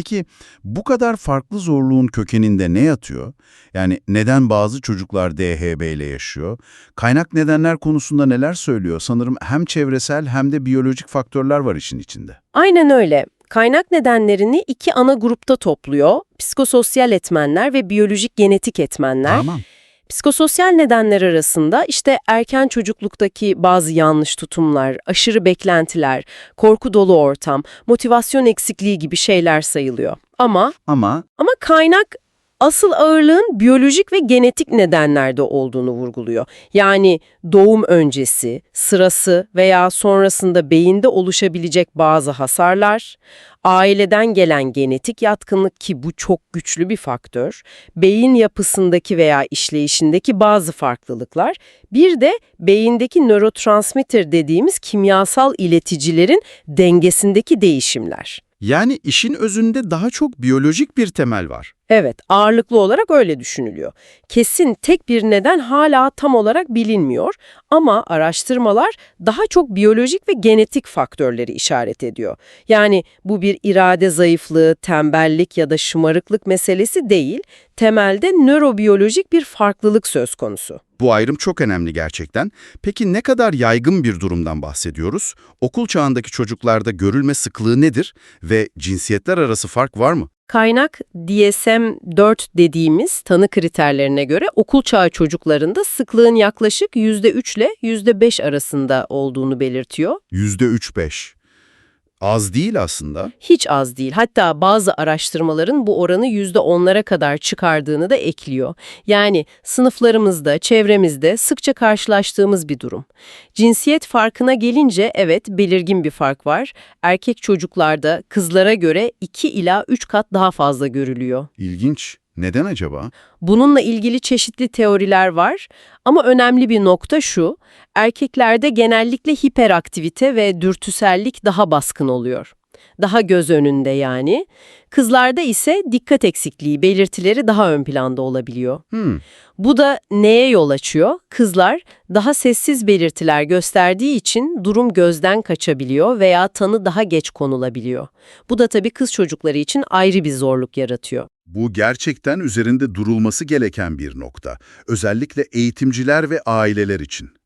Peki bu kadar farklı zorluğun kökeninde ne yatıyor? Yani neden bazı çocuklar DHB ile yaşıyor? Kaynak nedenler konusunda neler söylüyor? Sanırım hem çevresel hem de biyolojik faktörler var işin içinde. Aynen öyle. Kaynak nedenlerini iki ana grupta topluyor. Psikososyal etmenler ve biyolojik genetik etmenler. Tamam. Psikososyal nedenler arasında işte erken çocukluktaki bazı yanlış tutumlar, aşırı beklentiler, korku dolu ortam, motivasyon eksikliği gibi şeyler sayılıyor. Ama Ama ama kaynak asıl ağırlığın biyolojik ve genetik nedenlerde olduğunu vurguluyor. Yani doğum öncesi, sırası veya sonrasında beyinde oluşabilecek bazı hasarlar, aileden gelen genetik yatkınlık ki bu çok güçlü bir faktör, beyin yapısındaki veya işleyişindeki bazı farklılıklar, bir de beyindeki nörotransmitter dediğimiz kimyasal ileticilerin dengesindeki değişimler. yani işin özünde daha çok biyolojik bir temel var. Evet, ağırlıklı olarak öyle düşünülüyor. Kesin tek bir neden hala tam olarak bilinmiyor ama araştırmalar daha çok biyolojik ve genetik faktörleri işaret ediyor. Yani bu bir irade zayıflığı, tembellik ya da şımarıklık meselesi değil, temelde nörobiyolojik bir farklılık söz konusu. Bu ayrım çok önemli gerçekten. Peki ne kadar yaygın bir durumdan bahsediyoruz? Okul çağındaki çocuklarda görülme sıklığı nedir ve cinsiyetler arası fark var mı? Kaynak DSM-4 dediğimiz tanı kriterlerine göre okul çağı çocuklarında sıklığın yaklaşık %3 ile %5 arasında olduğunu belirtiyor. %3-5. Az değil aslında. Hiç az değil. Hatta bazı araştırmaların bu oranı %10'lara kadar çıkardığını da ekliyor. Yani sınıflarımızda, çevremizde sıkça karşılaştığımız bir durum. Cinsiyet farkına gelince evet belirgin bir fark var. Erkek çocuklarda kızlara göre 2 ila 3 kat daha fazla görülüyor. İlginç. Neden acaba? Bununla ilgili çeşitli teoriler var ama önemli bir nokta şu, erkeklerde genellikle hiperaktivite ve dürtüsellik daha baskın oluyor. Daha göz önünde yani. Kızlarda ise dikkat eksikliği belirtileri daha ön planda olabiliyor. Hmm. Bu da neye yol açıyor? Kızlar daha sessiz belirtiler gösterdiği için durum gözden kaçabiliyor veya tanı daha geç konulabiliyor. Bu da tabii kız çocukları için ayrı bir zorluk yaratıyor. Bu gerçekten üzerinde durulması gereken bir nokta. Özellikle eğitimciler ve aileler için.